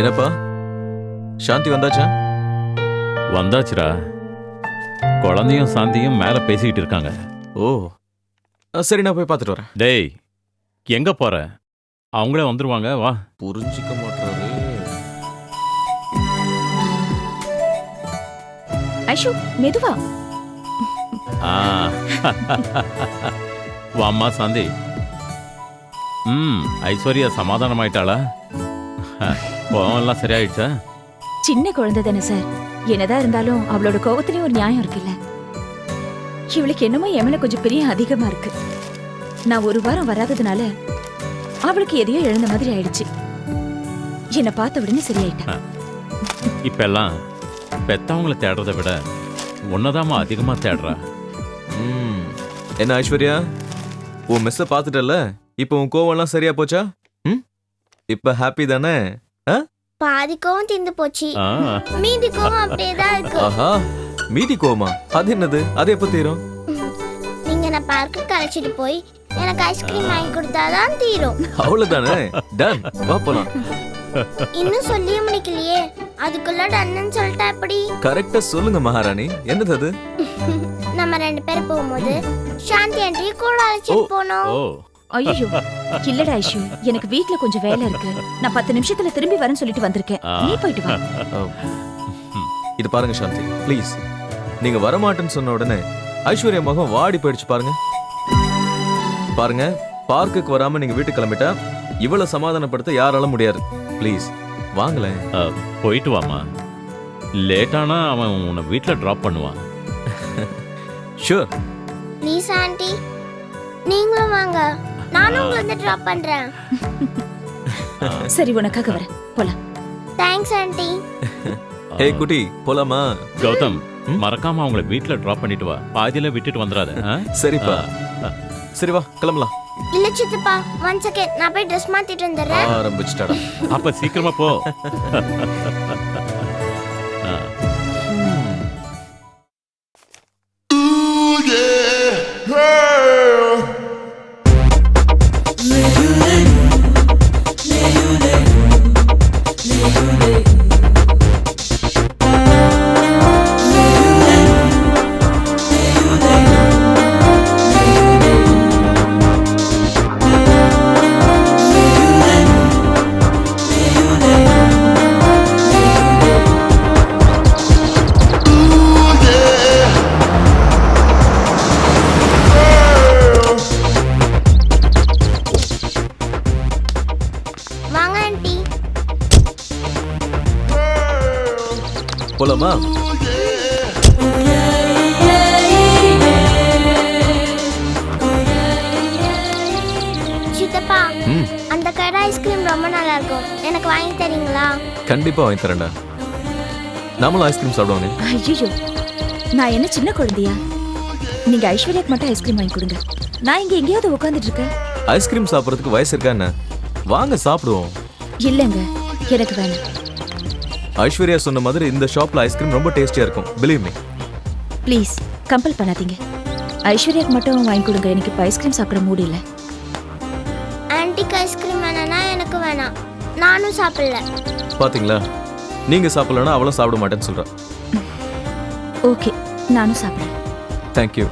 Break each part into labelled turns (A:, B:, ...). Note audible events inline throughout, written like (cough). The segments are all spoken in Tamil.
A: என்னப்பா? சாந்தி வந்தாச்சா?
B: வந்தாச்சுடா. குழந்தையும் சாந்தியும் மேல பேசிக்கிட்டு இருக்காங்க.
A: ஓ. சரி நான் போய் பார்த்துட்டு வரேன்.
B: டேய் எங்க போற? அவங்களே வந்துருவாங்க வா.
A: புரிஞ்சிக்க மாட்டாரு
C: ஐஷு மெதுவா.
B: ஆ. வாம்மா சாந்தி. ம் ஐஸ்வர்யா சமாதானம் ஆயிட்டாளா (laughs) கோவம் எல்லாம் சரியாயிடுச்சா?
C: சின்ன குழந்தை தானே சார். என்னதான் இருந்தாலும் அவளோட கோவத்திலயும் ஒரு நியாயம் இருக்குல்ல. இவளுக்கு என்னமோ என் மேல கொஞ்சம் பெரிய அதிகமா இருக்கு. நான் ஒரு வாரம் வராததுனால அவளுக்கு எதையோ இழந்த மாதிரி ஆயிடுச்சு. என்னை பார்த்த உடனே சரியாயிட்டா.
B: இப்ப எல்லாம் பெத்தவங்கள தேடுறதை விட உன்னதாம்மா அதிகமா தேடுறா.
A: ம். என்ன ஐஸ்வர்யா? உன் மெஸ்ஸை பார்த்துட்டல இப்போ உன் கோவம்லாம் சரியா போச்சா? இப்போ ஹாப்பி தானே?
D: பாதி கோவம் தீர்ந்து போச்சு.
B: ஆ,
D: மீதி கோவம் அப்படியே தான் (laughs) இருக்கு.
A: ஆஹா. மீதி கோவமா அது என்னது? அது எப்போ தீரும்?
D: நீங்க நான் பார்க்கு கழிச்சிட்டு போய் எனக்கு ஐஸ்கிரீம் வாங்கி கொடுத்தாதான் தீரும்.
A: அவ்வளவுதானே? டன் வா போலாம்.
D: இன்னும் சொல்லியே முடிக்கலையே. அதுக்குள்ள டன்னு சொல்லிட்டா எப்படி?
A: கரெக்டா சொல்லுங்க மகாராணி. என்னது அது? (laughs)
D: நம்ம ரெண்டு பேரும் போகும்போது சாந்தி ஆண்டி கூட அழைச்சிட்டு போனோம்.
B: ஓ.
C: ஐயோ இல்லடா ஐஷு எனக்கு வீட்ல கொஞ்சம் வேலை இருக்கு. நான் பத்து நிமிஷத்துல திரும்பி வரேன்னு சொல்லிட்டு வந்திருக்கேன்.
B: ஆ.
C: நீ போயிட்டு வா.
A: ஓ. இது பாருங்க சாந்தி. ப்ளீஸ் நீங்க வரமாட்டேன்னு சொன்ன உடனே ஐஸ்வர்யா முகம் வாடி போயிடுச்சு பாருங்க. பாருங்க பார்க்குக்கு வராம நீங்க வீட்டுக்கு கிளம்பிட்டா இவ்வளவு சமாதானப்படுத்த யாரால முடியாது. ப்ளீஸ் வாங்களேன்.
B: ஆ, போயிட்டு வாம்மா. லேட்டானா அவன் உன்னை வீட்ல டிராப் பண்ணுவான்.
A: ஷூர்
D: ப்ளீஸ் ஆண்டி நீங்களும் வாங்க. நானும் உங்களை வந்து ட்ராப் பண்றேன். (laughs)
C: சரி உனக்காக வரேன். போலாம்.
D: தேங்க்ஸ் ஆண்டி
A: ஹே குட்டி போலாமா?
B: கௌதம்? மறக்காம அவங்கள வீட்ல டிராப் பண்ணிட்டு வா. பாதியில விட்டுட்டு வந்துடாத?
A: சரிப்பா. சரி வா கிளம்பலாம்.
D: இல்ல சித்தப்பா ஒன் செகண்ட் நான் போய் ட்ரெஸ் மாத்திட்டு வந்துடுறேன்.
A: ஆரம்பிச்சிட்டாடா.
B: அப்ப சீக்கிரமா போ. (laughs) ஆ.
A: போலாமா?
D: சித்தப்பா
A: ம்.
D: அந்த கடை ஐஸ்கிரீம் ரொம்ப நல்லா இருக்கும் எனக்கு வாங்கி தரீங்களா?
A: கண்டிப்பா வாங்கி தரேன்டா. நாமளும் ஐஸ்கிரீம் சாப்பிடுவாங்க
C: ஐயோ நான் என்ன சின்ன குழந்தையா? நீங்க ஐஸ்வர்யாக்கு மட்டும் ஐஸ்கிரீம் வாங்கி கொடுங்க. நான் இங்க எங்கேயாவது உட்காந்துட்டு இருக்கேன்
A: ஐஸ்கிரீம் சாப்பிட்றதுக்கு வயசு இருக்கா என்ன? வாங்க சாப்பிடுவோம்.
C: இல்லங்க எனக்கு வேணாம்.
A: ஐஸ்வர்யா சொன்ன மாதிரி இந்த ஷாப்ல ஐஸ்கிரீம் ரொம்ப டேஸ்டியா இருக்கும். பிலீவ் மீ
C: ப்ளீஸ் கம்பல் பண்ணாதீங்க. ஐஸ்வர்யாக்கு மட்டும் வாங்கி கொடுங்க. எனக்கு இப்போ ஐஸ்கிரீம் சாப்பிட மூடு இல்லை.
D: ஆன்டிக்கு ஐஸ்கிரீம் வேணாம்னா எனக்கு வேணாம். நானும் சாப்பிடல.
A: பாத்தீங்களா? நீங்க சாப்பிடலன்னா அவளும் சாப்பிட மாட்டேன்னு சொல்றா.
C: ஓகே நானும் சாப்பிட்றேன்.
A: தேங்க்யூ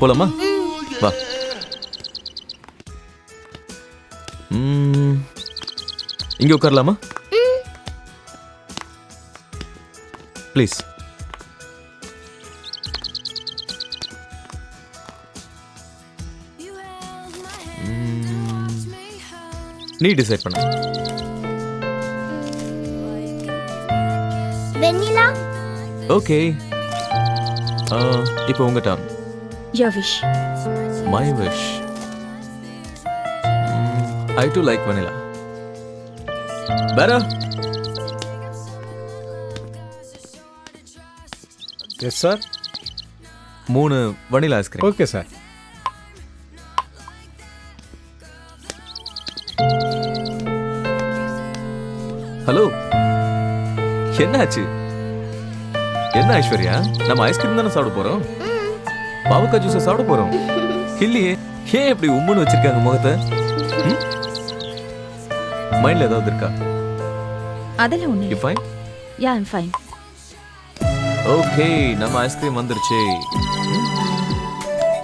A: போலாமா? வா. ம், இங்க உட்காரலாமா? ப்ளீஸ் நீ டிசைட் பண்ண.
D: வெண்ணிலா?
A: ஓகே இப்போ உங்க turn
C: your wish
A: my wish I do like vanilla வேற
E: எஸ் சார்
A: மூணு vanilla
E: ice cream okay
A: sir hello என்னாச்சு? என்ன ஐஸ்வர்யா? நம்ம ஐஸ்கிரீம் தானே சாப்பிட போறோம்? பாவக்காய் ஜூஸை சாப்பிட போறோம். இல்லையே ஏன் இப்படி உம்முன்னு வச்சிருக்காங்க முகத்தை? மைண்ட்ல ஏதாவது இருக்கா?
C: அதெல்லாம் ஒண்ணு
A: you fine
C: ya I'm fine
A: okay நம்ம ஐஸ்கிரீம் வந்துருச்சு.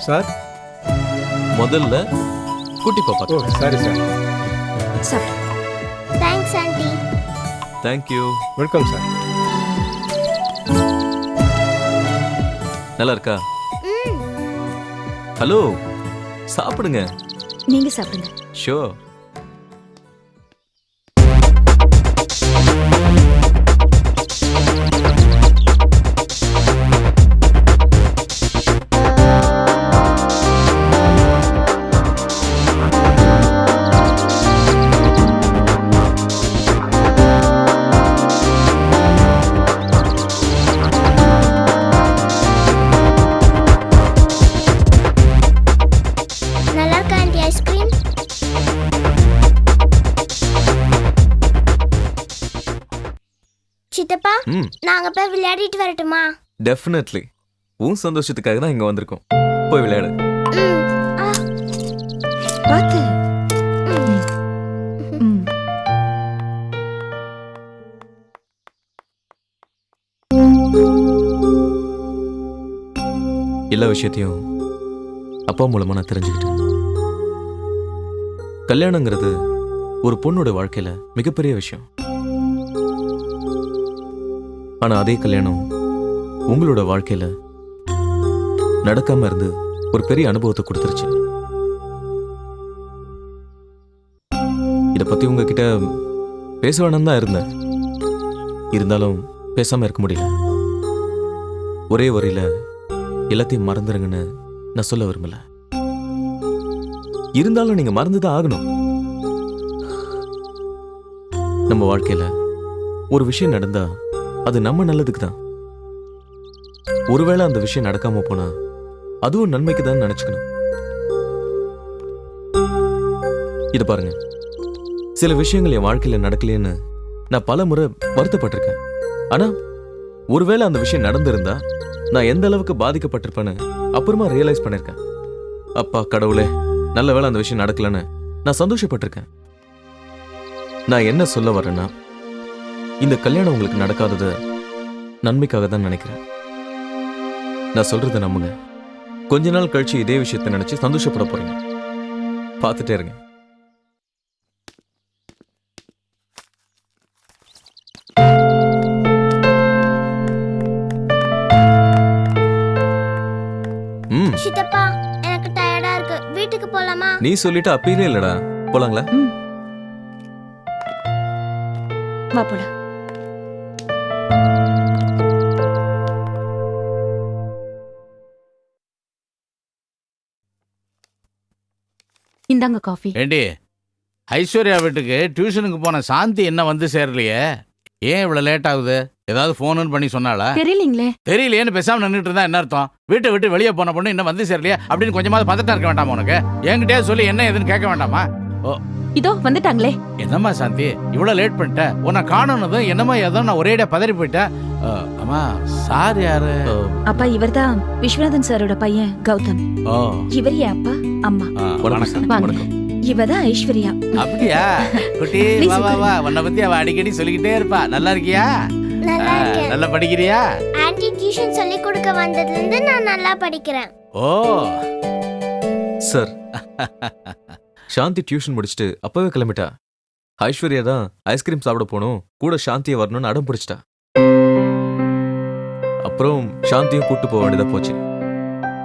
E: சார்?
A: முதல்ல குட்டி பாப்பா
E: ஓ சாரி சார்
C: சாப்பிடு
D: thanks aunty
E: thank you welcome sir
A: நல்லா இருக்கா? ஹலோ சாப்பிடுங்க.
C: நீங்க சாப்பிடுங்க.
A: ஷோ
D: சித்தப்பா நாங்க போய் விளையாடிட்டு வரட்டுமா?
A: டெஃபினெட்லி உன் சந்தோஷத்துக்காக தான் இங்க வந்திருக்கோம். போய் விளையாடு.
D: ம் ஆ.
C: பார்த்து.
A: எல்லா விஷயத்தையும் அப்பா மூலமா நான் தெரிஞ்சுக்கிட்டேன். கல்யாணங்கிறது ஒரு பொண்ணோட வாழ்க்கையில மிகப்பெரிய விஷயம். ஆனா அதே கல்யாணம் உங்களோட வாழ்க்கையில நடக்காம இருந்து ஒரு பெரிய அனுபவத்தை கொடுத்துருச்சு. இத பத்தி உங்ககிட்ட பேச வேணாம் தான் இருந்தேன். இருந்தாலும் பேசாம இருக்க முடியல. ஒரே வரையில எல்லாத்தையும் மறந்துருங்கன்னு நான் சொல்ல விரும்பல. இருந்தாலும் நீங்க மறந்துதான் ஆகணும். நம்ம வாழ்க்கையில ஒரு விஷயம் நடந்தா அது நம்ம நல்லதுக்கு தான் ஒருவேளை அந்த விஷயம் நடக்காம போனா அதுவும் நன்மைக்கு தான் நினைச்சுக்கணும். இது பாருங்க. சில விஷயங்கள் என் வாழ்க்கையில் நடக்கலைன்னு நான் பல முறை வருத்தப்பட்டிருக்கேன். ஆனால் ஒருவேளை அந்த விஷயம் நடந்திருந்தா நான் எந்த அளவுக்கு பாதிக்கப்பட்டிருப்பேன்னு அப்புறமா ரியலைஸ் பண்ணியிருக்கேன் அப்பா கடவுளே நல்ல வேளை அந்த விஷயம் நடக்கலன்னு நான் சந்தோஷப்பட்டிருக்கேன். நான் என்ன சொல்ல வரேன்னா இந்த கல்யாணம் உங்களுக்கு நடக்காதது நன்மைக்காக தான் நினைக்கிறேன். நான் சொல்றதை நம்புங்க. கொஞ்ச நாள் கழிச்சு இதே விஷயத்தை நினைச்சு சந்தோஷப்பட போறீங்க. பார்த்துட்டே இருங்க.
D: சித்தப்பா எனக்கு டயர்டா இருக்கு. வீட்டுக்கு போலாமா?
A: நீ சொல்லிட்டு அப்பீலே இல்லடா. போலாங்களா?
C: ம். வா போலாம்.
F: இந்தாங்க காஃபி.
G: ஏண்டி ஐஸ்வர்யா வீட்டுக்கு டியூஷனுக்கு போன சாந்தி என்ன வந்து சேரலையே? ஏன் இவ்வளவு லேட் ஆகுது? ஏதாவது ஃபோனுன்னு பண்ணி சொன்னாளா?
F: தெரியலீங்களே.
G: தெரியலையேன்னு பேசாம நின்றுட்டு இருந்தா என்ன அர்த்தம்? வீட்டை விட்டு வெளியே போன பொண்ணு இன்னும் வந்து சேரலையே அப்படின்னு கொஞ்சமாவது பதட்டம் இருக்க வேண்டாமா உனக்கு? என்கிட்டயே சொல்லி என்ன ஏதுன்னு கேட்க வேண்டாமா?
F: இதோ வந்துட்டாங்களே.
G: என்னம்மா சாந்தி இவ்வளவு லேட் பண்ணிட்ட? உன்னை காணணுதும் என்னமோ ஏதோ நான் ஒரேடியா பதறி போயிட்டேன். அம்மா சார் யாரு?
C: அப்பா இவர்தான் விஸ்வநாதன் சாரோட பையன் கௌதம்.
G: ஓ.
C: இவர் என் அப்பா? அம்மா.
A: வணக்கம்
C: இவதான் ஐஸ்வர்யா.
G: அப்படியா? குட்டி (laughs) வா வா. வா. உன்னை பத்தி அவ அடிக்கடி சொல்லிக்கிட்டே இருப்பா. நல்லா இருக்கியா?
D: நல்லா
G: படிக்கிறியா?
D: ஆன்டி டியூஷன் சொல்லி கொடுக்க வந்ததுல இருந்து நான் நல்லா படிக்கிறேன்.
G: ஓ.
A: சார் சாந்தி டியூஷன் முடிச்சுட்டு அப்பவே கிளம்பிட்டா. ஐஸ்வர்யா தான் ஐஸ்கிரீம் சாப்பிட போகணும் கூட சாந்தியை வரணும்னு அடம் பிடிச்சிட்டா. அப்புறம் சாந்தியும் கூட்டு போக வேண்டியதா போச்சு.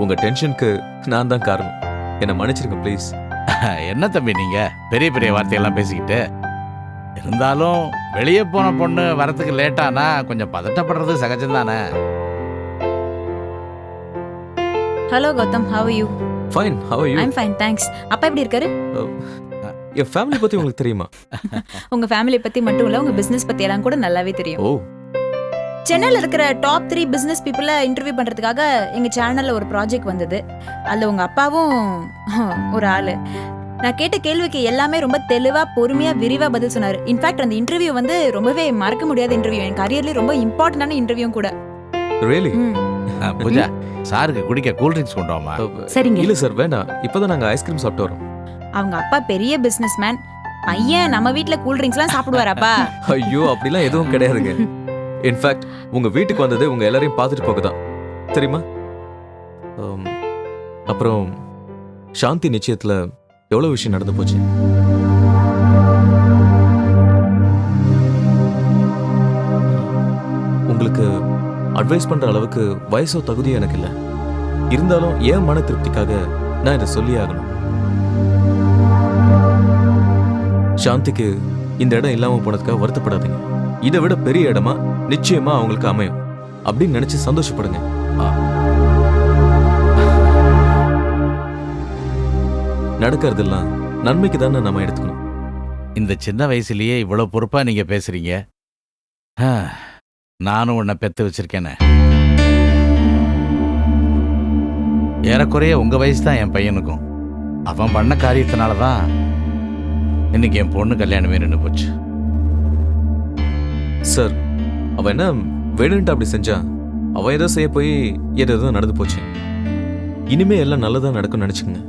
A: உங்க டென்ஷனுக்கு நான் தான் காரணம். என்னை மன்னிச்சிருங்க ப்ளீஸ் (laughs)
G: என்ன தம்பி நீங்க? பெரிய பெரிய வார்த்தையெல்லாம் பேசிக்கிட்டு. இருந்தாலும் வெளியே போன பொண்ணு வரத்துக்கு லேட்டானா கொஞ்சம் பதட்டப்படுறது சகஜம் தானே?
H: Hello Gautham. How you
A: fine how you
H: I'm fine thanks அப்பா எப்படி இருக்காரு?
A: என் ஃபேமிலி பத்தி உங்களுக்கு தெரியுமா? (laughs)
H: உங்க ஃபேமிலி பத்தி மட்டும் இல்ல உங்க பிசினஸ் பத்தி எல்லாம் கூட நல்லாவே தெரியும்.
A: ஓ
H: சென்னையில இருக்கிற top three business people interview பண்றதுக்காக எங்க சேனல்ல ஒரு ப்ராஜெக்ட் வந்தது. அதுல உங்க அப்பாவும் (laughs) ஒரு ஆளு. நான் கேட்ட கேள்விக்கு எல்லாமே ரொம்ப தெளிவா பொறுமையா விரிவா பதில் சொன்னாரு. இன்ஃபேக்ட் அந்த இன்டர்வியூ வந்து ரொம்பவே மறக்க முடியாத இன்டர்வியூ என் கரியர்லயே ரொம்ப இம்பார்ட்டன்டான இன்டர்வியூ கூட.
A: ரியலி
G: பூஜா சாருக்கு குடிக்க கூல் ட்ரிங்க்ஸ் கொண்டு வாமா.
F: சரிங்க.
A: இல்ல சார் வேண்டாம். இப்பதான் நாங்க ஐஸ்கிரீம் சாப்பிட்டு வரோம்.
H: அவங்க அப்பா பெரிய பிசினஸ் மேன் பையன் நம்ம வீட்ல கூல் ட்ரிங்க்ஸ் எல்லாம் சாப்பிடுவாராப்பா.
A: ஐயோ அப்படிலாம் எதுவும் கிடையாதுங்க. (laughs) இன்ஃபேக்ட் உங்க வீட்டுக்கு வந்தது உங்க எல்லாரையும் பார்த்துட்டு போக தான் தெரியுமா அப்புறம் சாந்தி நிச்சயத்தில் எவ்வளோ விஷயம் நடந்து போச்சு? உங்களுக்கு அட்வைஸ் பண்ணுற அளவுக்கு வயசோ தகுதியோ எனக்கு இல்லை. இருந்தாலும் ஏன் மன திருப்திக்காக நான் இதை சொல்லி ஆகணும். சாந்திக்கு இந்த இடம் இல்லாமல் போனதுக்காக வருத்தப்படாதீங்க. இதை விட பெரிய இடமா நிச்சயமா அவங்களுக்கு அமையும். அப்படின்னு நினைச்சு சந்தோஷப்படுங்க. நடக்கிறதெல்லாம் நன்மைக்கு தானே நம்ம எடுத்துக்கணும்.
G: இந்த சின்ன வயசுலயே இவ்வளவு பொறுப்பா நீங்க பேசுறீங்க. ஆ, நானும் உன்னை பெத்து வச்சிருக்கேனே. ஏறக்குறைய உங்க வயசு தான் என் பையனுக்கும். அவன் பண்ண காரியத்தினால தான் இன்னைக்கு என் பொண்ணு கல்யாணமே நின்று போச்சு.
A: சார் அவ என்ன வேணுன்ட்டு அப்படி செஞ்சா அவ ஏதோ செய்ய போய் ஏதோ ஏதோ நடந்து போச்சு. இனிமே எல்லாம் நல்லதா நடக்கும்னு நினைச்சுக்கங்க.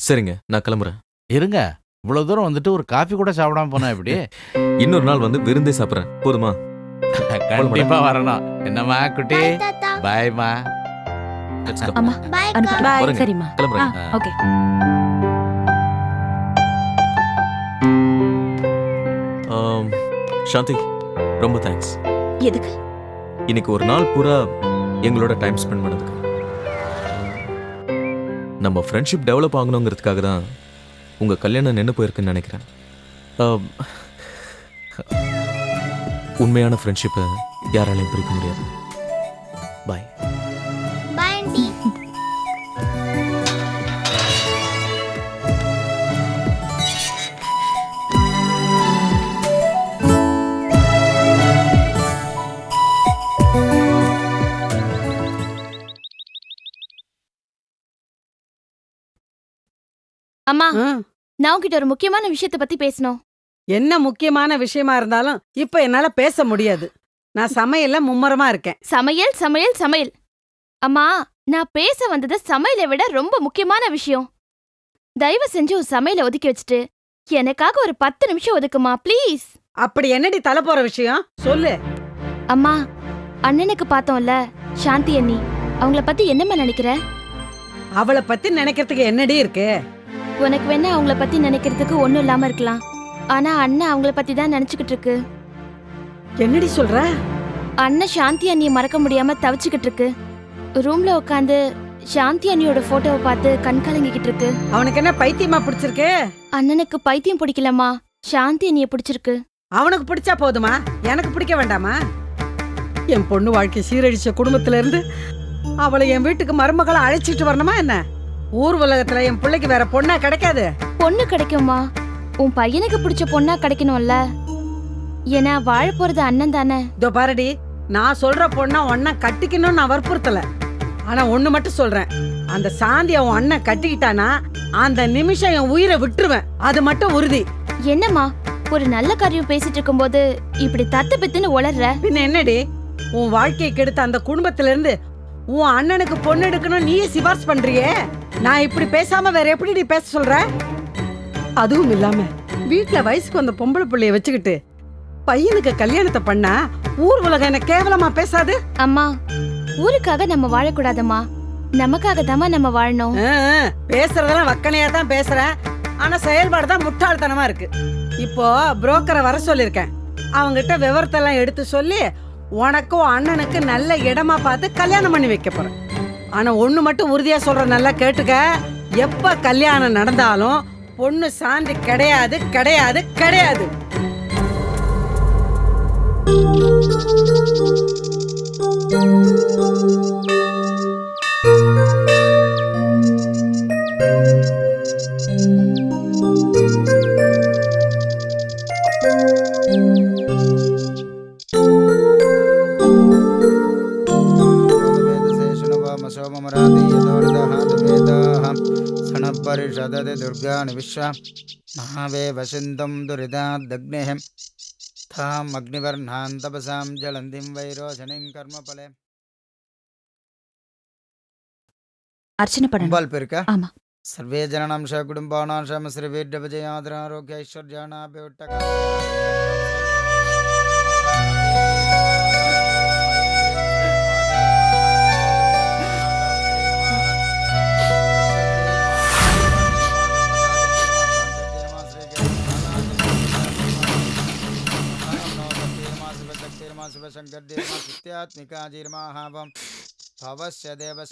A: சரிங்க நான் கிளம்புறேன்.
G: இருங்க இவ்வளவு தூரம் வந்துட்டு ஒரு காஃபி கூட சாப்பிடாம போனா எப்படி?
A: இன்னொரு நாள் வந்து விருந்தே சாப்பிட்றேன். போதுமா?
G: கண்டிப்பா வரணும். என்னம்மா குட்டி? பாய்மா.
F: சரிம்மா.
A: கிளம்புறேன்.
H: ஓகே.
A: சாந்தி ரொம்ப தேங்க்ஸ்
C: எதுக்கு?
A: இன்னைக்கு ஒரு நாள் பூரா எங்களோட டைம் ஸ்பெண்ட் பண்ணதுக்கு. நம்ம ஃப்ரெண்ட்ஷிப் டெவலப் ஆகணுங்கிறதுக்காக தான் உங்கள் கல்யாணம் நின்று போயிருக்குன்னு நினைக்கிறேன். உண்மையான ஃப்ரெண்ட்ஷிப்பை யாராலையும் பிரிக்க முடியாது. பாய்
E: அம்மா நான் உன்கிட்ட ஒரு முக்கியமான விஷயத்தை பத்தி பேசணும்.
I: என்ன முக்கியமான விஷயமா இருந்தாலும் இப்ப என்னால பேச முடியாது. நான் சமையல்ல மும்மரமா இருக்கேன்.
E: சமையல் சமையல் சமையல். அம்மா நான் பேச வந்தது சமையலை விட ரொம்ப முக்கியமான விஷயம். தயவு செஞ்சு உன் சமையலை ஒதுக்கி வச்சுட்டு எனக்காக ஒரு பத்து நிமிஷம் ஒதுக்குமா ப்ளீஸ்.
I: அப்படி என்னடி தலை போற விஷயம்? சொல்லு.
E: அம்மா அண்ணனுக்கு பார்த்தோம்ல சாந்தி அண்ணி. அவங்கள பத்தி என்னம்மா நினைக்கிற?
I: அவளை பத்தி நினைக்கிறதுக்கு என்னடி இருக்கு?
E: உனக்கு வேணா அவங்கள பத்தி நினைக்கிறதுக்கு ஒண்ணும் இல்லாம இருக்கலாம். ஆனா அண்ணன் அவங்கள பத்தி தான் நினைச்சுக்கிட்டு இருக்கு.
I: என்னடி சொல்ற?
E: அண்ணன் சாந்தி அண்ணியை மறக்க முடியாம தவிச்சுக்கிட்டு இருக்கு. ரூம்ல உட்காந்து சாந்தி அண்ணியோட போட்டோவை பார்த்து கண் கலங்கிக்கிட்டு இருக்கு.
I: அவனுக்கு என்ன பைத்தியமா பிடிச்சிருக்கு?
E: அண்ணனுக்கு பைத்தியம் பிடிக்கலம்மா. சாந்தி அண்ணிய பிடிச்சிருக்கு.
I: அவனுக்கு பிடிச்சா போதுமா? எனக்கு பிடிக்க வேண்டாமா? என் பொண்ணு வாழ்க்கை சீரழிச்ச குடும்பத்துல இருந்து அவளை என் வீட்டுக்கு மருமகளை அழைச்சிட்டு வரணுமா என்ன? ஊர் உலகத்துல என் பிள்ளைக்கு வேற பொண்ணா கிடைக்காது.
E: பொண்ணு கிடைக்குமா உன் பையனுக்கு பிடிச்ச பொண்ணா கிடைக்கணும்ல. ஏன்னா வாழ போறது அண்ணன் தானே.
I: இதோ பாருடி நான் சொல்ற பொண்ணா ஒன்னா கட்டிக்கணும்னு நான் வற்புறுத்தல. ஆனா ஒண்ணு மட்டும் சொல்றேன். அந்த சாந்திய உன் அண்ணன் கட்டிக்கிட்டானா அந்த நிமிஷம் என் உயிரை விட்டுருவேன். அது மட்டும் உறுதி.
E: என்னம்மா ஒரு நல்ல காரியம் பேசிட்டு இருக்கும்போது இப்படி தத்து பித்துன்னு உளர்ற?
I: பின்ன என்னடி உன் வாழ்க்கையை கெடுத்த அந்த குடும்பத்துல இருந்து உன் அண்ணனுக்கு பொண்ணு எடுக்கணும் நீயே சிபாரிசு பண்றியே? நான் இப்படி பேசாம வேற எப்படி நீ பேச சொல்ற? அதுவும் இல்லாம வீட்ல வயசுக்கு வந்த பொம்பளை புள்ளைய வச்சுக்கிட்டு பையனுக்கு கல்யாணத்தை பண்ணா ஊர் உலகம் என்ன கேவலமா பேசாது?
E: அம்மா ஊருக்காக நம்ம வாழக்கூடாதம்மா. நமக்காக தாம்மா நம்ம வாழணும்.
I: பேசுறதெல்லாம் வக்கனையா தான் பேசுறேன் ஆனா செயல்பாடு தான் முட்டாள்தனமா இருக்கு. இப்போ புரோக்கரை வர சொல்லிருக்கேன். அவங்கிட்ட விவரத்தெல்லாம் எடுத்து சொல்லி உனக்கும் அண்ணனுக்கு நல்ல இடமா பார்த்து கல்யாணம் பண்ணி வைக்க போறேன். ஆனா ஒண்ணு மட்டும் உறுதியா சொல்ற நல்லா கேட்டுக்க. எப்ப கல்யாணம் நடந்தாலும் பொண்ணு சாந்தி கிடையாது கிடையாது கிடையாது.
J: सणपरिषदति दुर्गाणि विश्वा महावेव सिन्धुं दुरिताद्दग्नेः ताम् अग्निवर्णान् तपसां ज्वलन्तीं वैरोचनीं कर्मफले
C: அர்ச்சனை பண்ணணும்
J: அம்பாள் பேருக்கா
C: ஆமா.
J: सर्वे जनानां श कुटुम्बानां श्रमश्रीवीर्यविजयादरारोग्य ऐश्वर्याणाभिवट्टका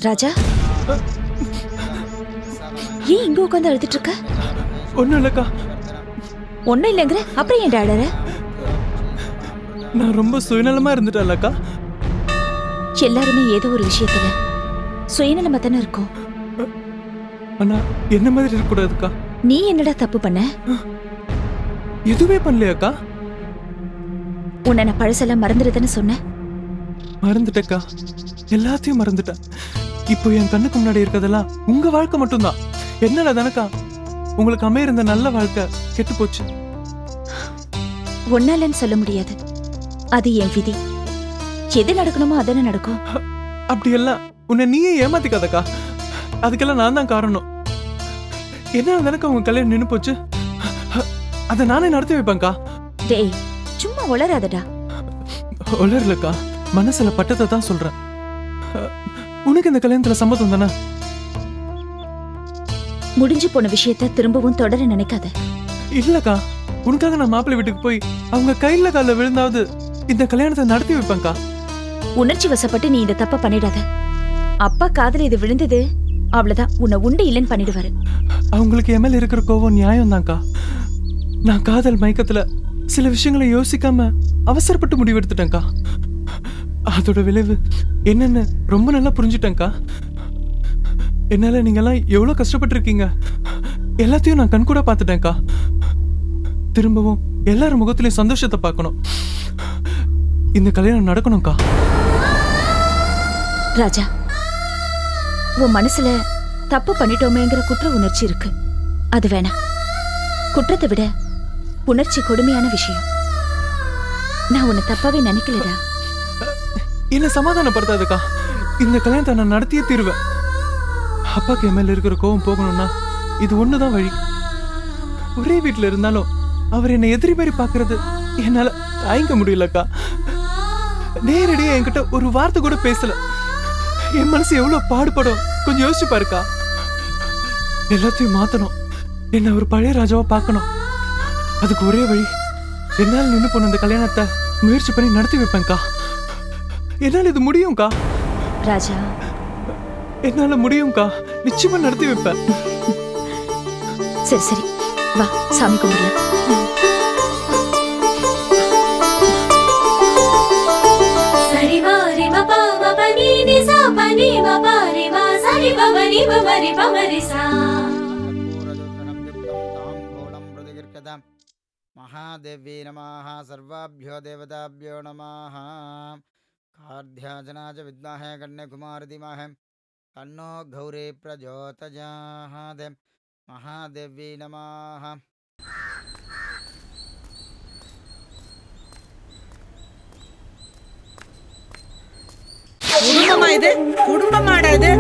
C: ராஜா ஏன் இங்க உட்காந்து அழுதுட்டு இருக்க
K: ஒன்றும் இல்லைக்கா
C: ஒன்னும் இல்லைங்கிற அப்புறம் ஏன் அழற
K: நான் ரொம்ப சுயநலமா இருந்துட்டேன்லக்கா
C: எல்லாருமே ஏதோ ஒரு விஷயத்துல சுயநலமா தானே இருக்கும்
K: ஆனா என்ன மாதிரி இருக்கக்கூடாதுக்கா
C: நீ என்னடா தப்பு பண்ண
K: எதுவுமே பண்ணலையாக்கா
C: உன்னை நான் பழசெல்லாம் மறந்துடுதுன்னு சொன்னேன்
K: மறந்துட்டேக்கா. எல்லாத்தையும் மறந்துட்டேன். இப்போ என் கண்ணுக்கு முன்னாடி இருக்கதெல்லாம் உங்க வாழ்க்கை மட்டும்தான். என்னால தானக்கா? உங்களுக்கு அமையிருந்த நல்ல வாழ்க்கை கெட்டு போச்சு.
C: ஒன்னாலன்னு சொல்ல முடியாது. அது என் விதி. எது நடக்கணுமோ அதானே நடக்கும்?
K: அப்படியெல்லாம் உன்னை நீயே ஏமாத்திக்காதக்கா. அதுக்கெல்லாம் நான் தான் காரணம். என்னால தானக்கா உங்க கல்யாணம் நின்னு போச்சு? அதை நானே நடத்தி வைப்பேன்க்கா.
C: டேய் சும்மா உளராதடா
K: உளரலக்கா மனசுல பட்டதை தான் சொல்றேன். உனக்கு இந்த கல்யாணத்துல சம்மதம் தானே?
C: முடிஞ்சு போன விஷயத்த திரும்பவும் தொடர நினைக்காத.
K: இல்லக்கா உனக்காக நான் மாப்பிள்ளை வீட்டுக்கு போய் அவங்க கையில கால விழுந்தாவது இந்த கல்யாணத்தை நடத்தி வைப்பேன்க்கா.
C: உணர்ச்சி வசப்பட்டு நீ இந்த தப்ப பண்ணிடாத. அப்பா காதுல இது விழுந்தது அவ்வளவுதான். உன்னை உண்டு இல்லைன்னு பண்ணிடுவாரு.
K: அவங்களுக்கு என் மேல இருக்கிற கோவம் நியாயம் தான்க்கா. நான் காதல் மயக்கத்துல சில விஷயங்களை யோசிக்காம அவசரப்பட்டு முடிவெடுத்துட்டேன்க்கா. அதோட விளைவு என்னன்னு ரொம்ப நல்லா புரிஞ்சுட்டேன்க்கா. என்னால் நீங்கள்லாம் எவ்வளவு கஷ்டப்பட்டிருக்கீங்க? எல்லாத்தையும் நான் கண்கூட பார்த்துட்டேன்க்கா. திரும்பவும் எல்லார் முகத்துலையும் சந்தோஷத்தை பார்க்கணும். இந்த கல்யாணம் நடக்கணும்க்கா.
C: ராஜா உன் மனசுல தப்பு பண்ணிட்டோமேங்கிற குற்ற உணர்ச்சி இருக்கு. அது வேணாம். குற்றத்தை விட உணர்ச்சி கொடுமையான விஷயம். நான் உன்னை தப்பாவே நினைக்கலடா.
K: என்ன சமாதானப்படுத்தாதுக்கா. இந்த கல்யாணத்தை நான் நடத்தியே தீருவேன். அப்பாக்கு என் மேல இருக்கிற கோவம் போகணும்னா இது ஒண்ணுதான் வழி. ஒரே வீட்டுல இருந்தாலும் அவர் என்னை எதிரி மாதிரி பாக்குறது என்னால தாய்க்க முடியலக்கா. நேரடியா என்கிட்ட ஒரு வார்த்தை கூட பேசல. என் மனசு எவ்வளவு பாடுபடும்? கொஞ்சம் யோசிச்சு பாருக்கா. எல்லாத்தையும் மாத்தணும். என்ன ஒரு பழைய ராஜாவா பார்க்கணும். அதுக்கு ஒரே வழி என்னால் நின்று போன அந்த கல்யாணத்தை முயற்சி பண்ணி நடத்தி வைப்பேன்க்கா. என்னால் இது முடியும்க்கா.
C: ராஜா.
K: என்னால் முடியும்க்கா. நிச்சயமாக நடத்தி வைப்பேன்.
C: சரி சரி. வா சாமி கும்பிடலாம்
L: சரி வா ரி
J: வ மகாதேவி நமாக சர்வாபியோ தேவதாபியோ நமாக कार्ध्याजनाज विद्महे कन्याकुमारधिमहे। तन्नो गौरी प्रचोदयात् महादेवी नमः।
I: குடும்பமா இது